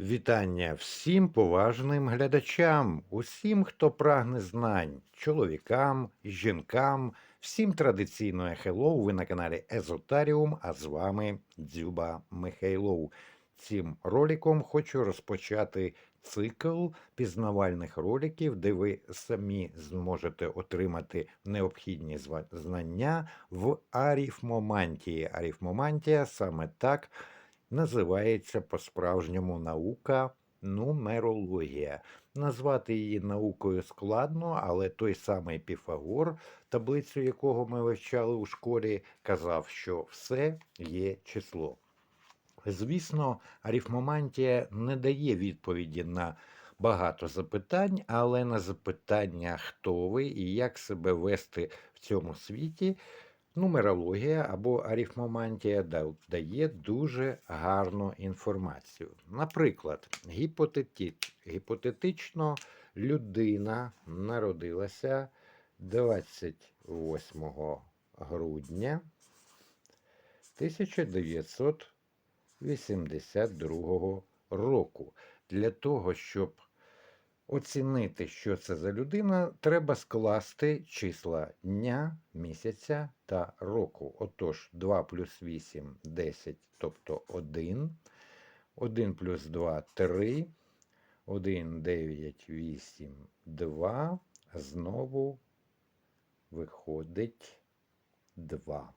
Вітання всім поважним глядачам, усім, хто прагне знань, чоловікам, жінкам, всім традиційно хеллоу. Ви на каналі Езотаріум, а з вами Дзюба Михайлов. Цим роликом хочу розпочати цикл пізнавальних роликів, де ви самі зможете отримати необхідні знання в арифмомантії. Арифмомантія саме так називається по-справжньому наука нумерологія. Назвати її наукою складно, але той самий Піфагор, таблицю якого ми вивчали у школі, казав, що все є число. Звісно, арифмомантія не дає відповіді на багато запитань, але на запитання, хто ви і як себе вести в цьому світі, нумерологія або арифмомантія дає дуже гарну інформацію. Наприклад, гіпотетично людина народилася 28 грудня 1982 року. Для того, щоб оцінити, що це за людина, треба скласти числа дня, місяця та року. Отож, 2 плюс 8 10, тобто 1. 1 плюс 2 3. 1, 9, 8, 2. Знову виходить 2.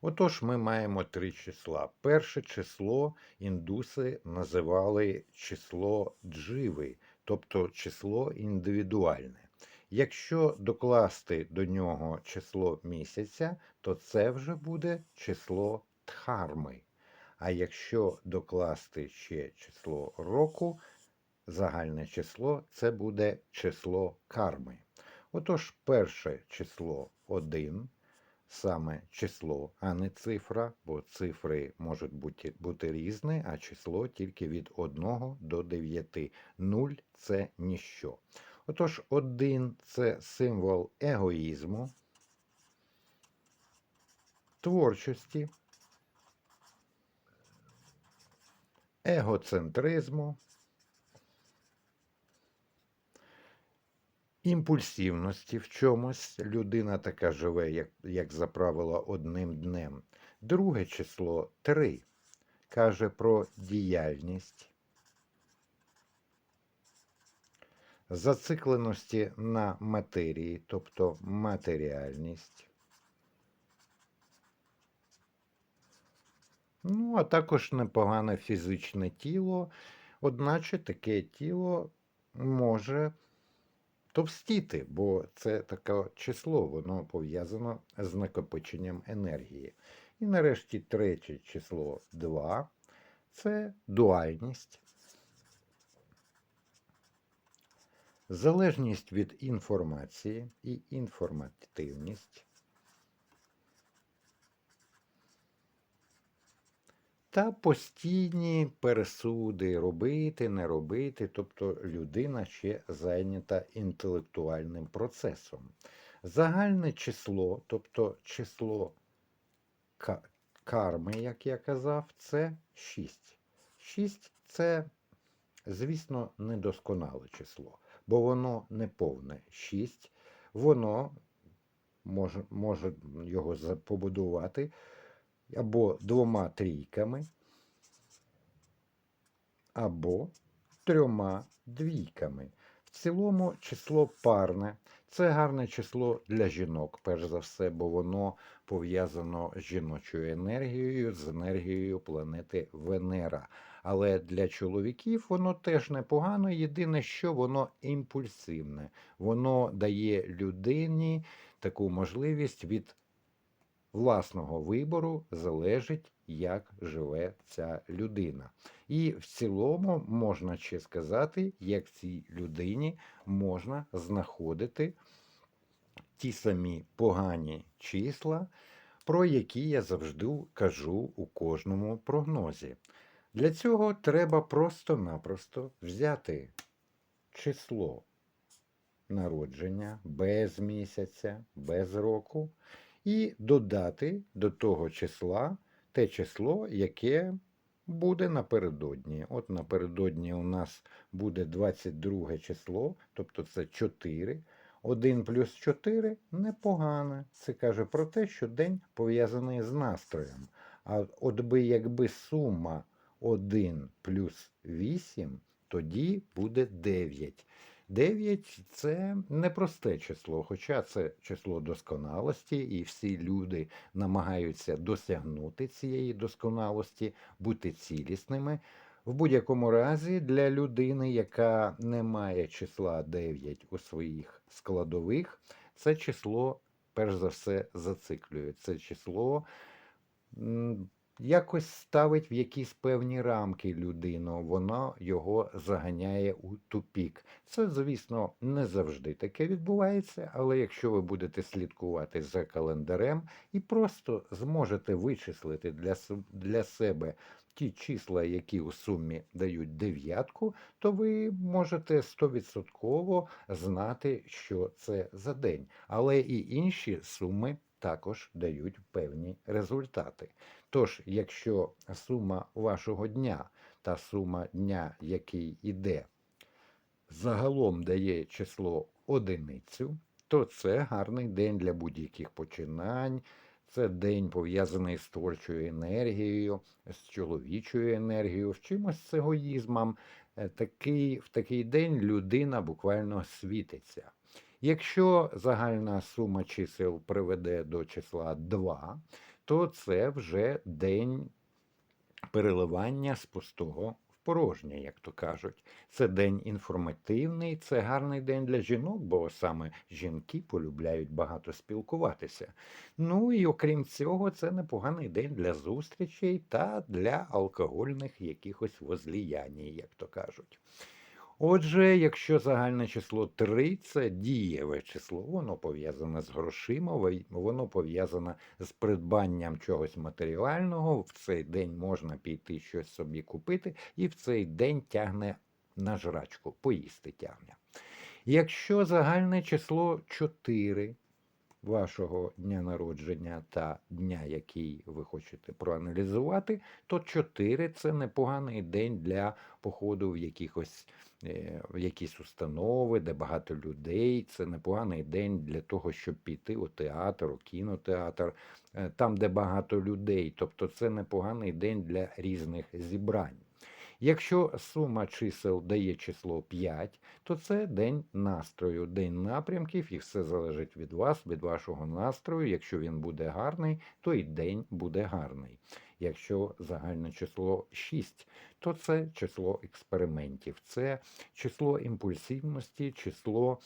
Отож, ми маємо три числа. Перше число індуси називали число дживи, тобто число індивідуальне. Якщо докласти до нього число місяця, то це вже буде число дхарми. А якщо докласти ще число року, загальне число це буде число карми. Отож, перше число 1, саме число, а не цифра, бо цифри можуть бути, бути різні, а число тільки від 1 до 9. 0 це ніщо. Отож, 1 це символ егоїзму, творчості, егоцентризму, імпульсивності в чомусь. Людина така живе, як, як за правило, одним днем. Друге число 3 каже про діяльність, зацикленості на матерії, тобто матеріальність. Ну, а також непогане фізичне тіло, одначе таке тіло може товстіти, бо це таке число, воно пов'язано з накопиченням енергії. І нарешті третє число 2 це дуальність. Залежність від інформації і інформативність. Та постійні пересуди робити, не робити, тобто людина ще зайнята інтелектуальним процесом. Загальне число, тобто число карми, як я казав, це 6. 6 це, звісно, недосконале число, бо воно не повне. 6, воно може, може його побудувати або двома трійками, або трьома двійками. В цілому число парне. Це гарне число для жінок, перш за все, бо воно пов'язано з жіночою енергією, з енергією планети Венера. Але для чоловіків воно теж непогано. Єдине, що воно імпульсивне. Воно дає людині таку можливість від власного вибору залежить, як живе ця людина. І в цілому можна ще сказати, як цій людині можна знаходити ті самі погані числа, про які я завжди кажу у кожному прогнозі. Для цього треба просто-напросто взяти число народження без місяця, без року, і додати до того числа те число, яке буде напередодні. От напередодні у нас буде 22 число, тобто це 4. 1 плюс 4 непогано. Це каже про те, що день пов'язаний з настроєм. А от би якби сума 1 плюс 8, тоді буде 9. 9 це непросте число, хоча це число досконалості, і всі люди намагаються досягнути цієї досконалості, бути цілісними. В будь-якому разі, для людини, яка не має числа 9 у своїх складових, це число, перш за все, зациклює. Це число якось ставить в якісь певні рамки людину, воно його заганяє у тупік. Це, звісно, не завжди таке відбувається, але якщо ви будете слідкувати за календарем і просто зможете вичислити для, для себе ті числа, які у сумі дають дев'ятку, то ви можете стовідсотково знати, що це за день. Але і інші суми також дають певні результати. Тож, якщо сума вашого дня та сума дня, який іде, загалом дає число одиницю, то це гарний день для будь-яких починань. Це день пов'язаний з творчою енергією, з чоловічою енергією, з чимось з егоїзмом. Е, Такий, в такий день людина буквально світиться. Якщо загальна сума чисел приведе до числа 2, то це вже день переливання з пустого в порожнє, як то кажуть. Це день інформативний, це гарний день для жінок, бо саме жінки полюбляють багато спілкуватися. Ну і окрім цього, це непоганий день для зустрічей та для алкогольних якихось возліянь, як то кажуть. Отже, якщо загальне число 3 це дієве число, воно пов'язане з грошима, воно пов'язане з придбанням чогось матеріального. В цей день можна піти щось собі купити, і в цей день тягне на жрачку, поїсти тягне. Якщо загальне число 4 вашого дня народження та дня, який ви хочете проаналізувати, то 4 це непоганий день для походу в якихось е, в якісь установи, де багато людей. Це непоганий день для того, щоб піти у театр, у кінотеатр, е, там, де багато людей. Тобто це непоганий день для різних зібрань. Якщо сума чисел дає число 5, то це день настрою, день напрямків, і все залежить від вас, від вашого настрою. Якщо він буде гарний, то і день буде гарний. Якщо загальне число 6, то це число експериментів, це число імпульсивності, число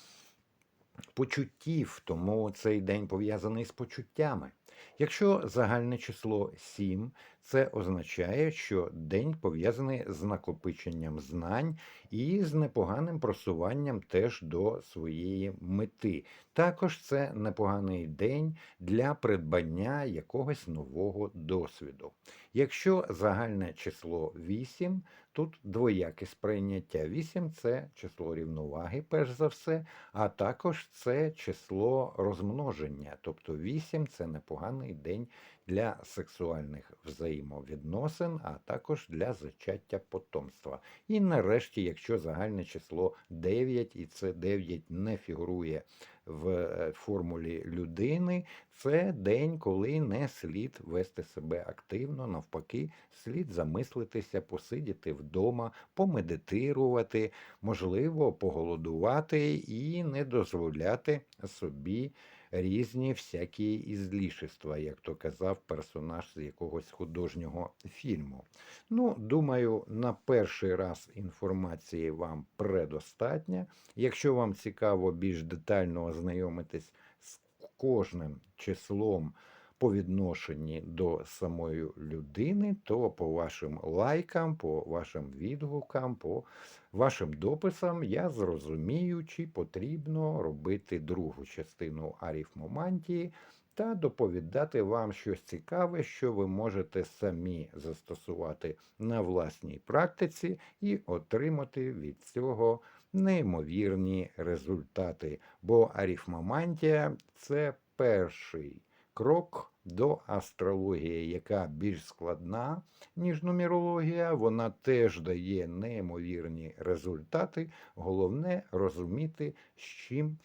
почуттів, тому цей день пов'язаний з почуттями. Якщо загальне число 7, це означає, що день пов'язаний з накопиченням знань і з непоганим просуванням теж до своєї мети. Також це непоганий день для придбання якогось нового досвіду. Якщо загальне число 8, тут двояке сприйняття. 8 це число рівноваги, перш за все, а також це число розмноження. Тобто 8 це непоганий день для сексуальних взаємовідносин, а також для зачаття потомства. І нарешті, якщо загальне число 9, і це 9 не фігурує в е, формулі людини, це день, коли не слід вести себе активно, навпаки, слід замислитися, посидіти вдома, помедитирувати, можливо, поголодувати і не дозволяти собі різні всякі ізлішества, як то казав персонаж з якогось художнього фільму. Ну, думаю, на перший раз інформації вам предостатньо. Якщо вам цікаво більш детально ознайомитись з кожним числом по відношенні до самої людини, то по вашим лайкам, по вашим відгукам, по вашим дописам я зрозумію, чи потрібно робити другу частину арифмомантії та доповідати вам щось цікаве, що ви можете самі застосувати на власній практиці і отримати від цього неймовірні результати. Бо арифмомантія це перший крок до астрології, яка більш складна, ніж нумерологія. Вона теж дає неймовірні результати. Головне розуміти, з чим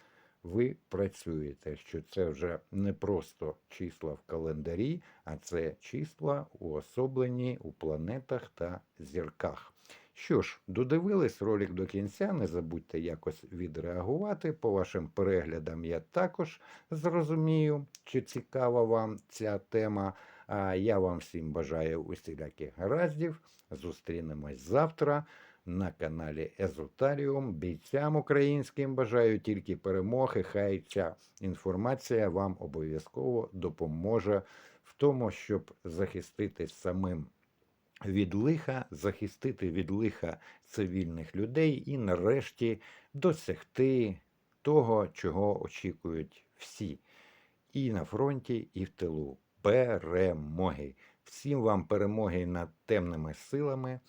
ви працюєте, що це вже не просто числа в календарі, а це числа уособлені у планетах та зірках. Що ж, додивились ролик до кінця, не забудьте якось відреагувати. По вашим переглядам я також зрозумію, чи цікава вам ця тема. А я вам всім бажаю усіляких гараздів. Зустрінемось завтра на каналі Езотаріум. Бійцям українським бажаю тільки перемоги. Хай ця інформація вам обов'язково допоможе в тому, щоб захистити самим від лиха, захистити від лиха цивільних людей і нарешті досягти того, чого очікують всі. І на фронті, і в тилу. Перемоги. Всім вам перемоги над темними силами.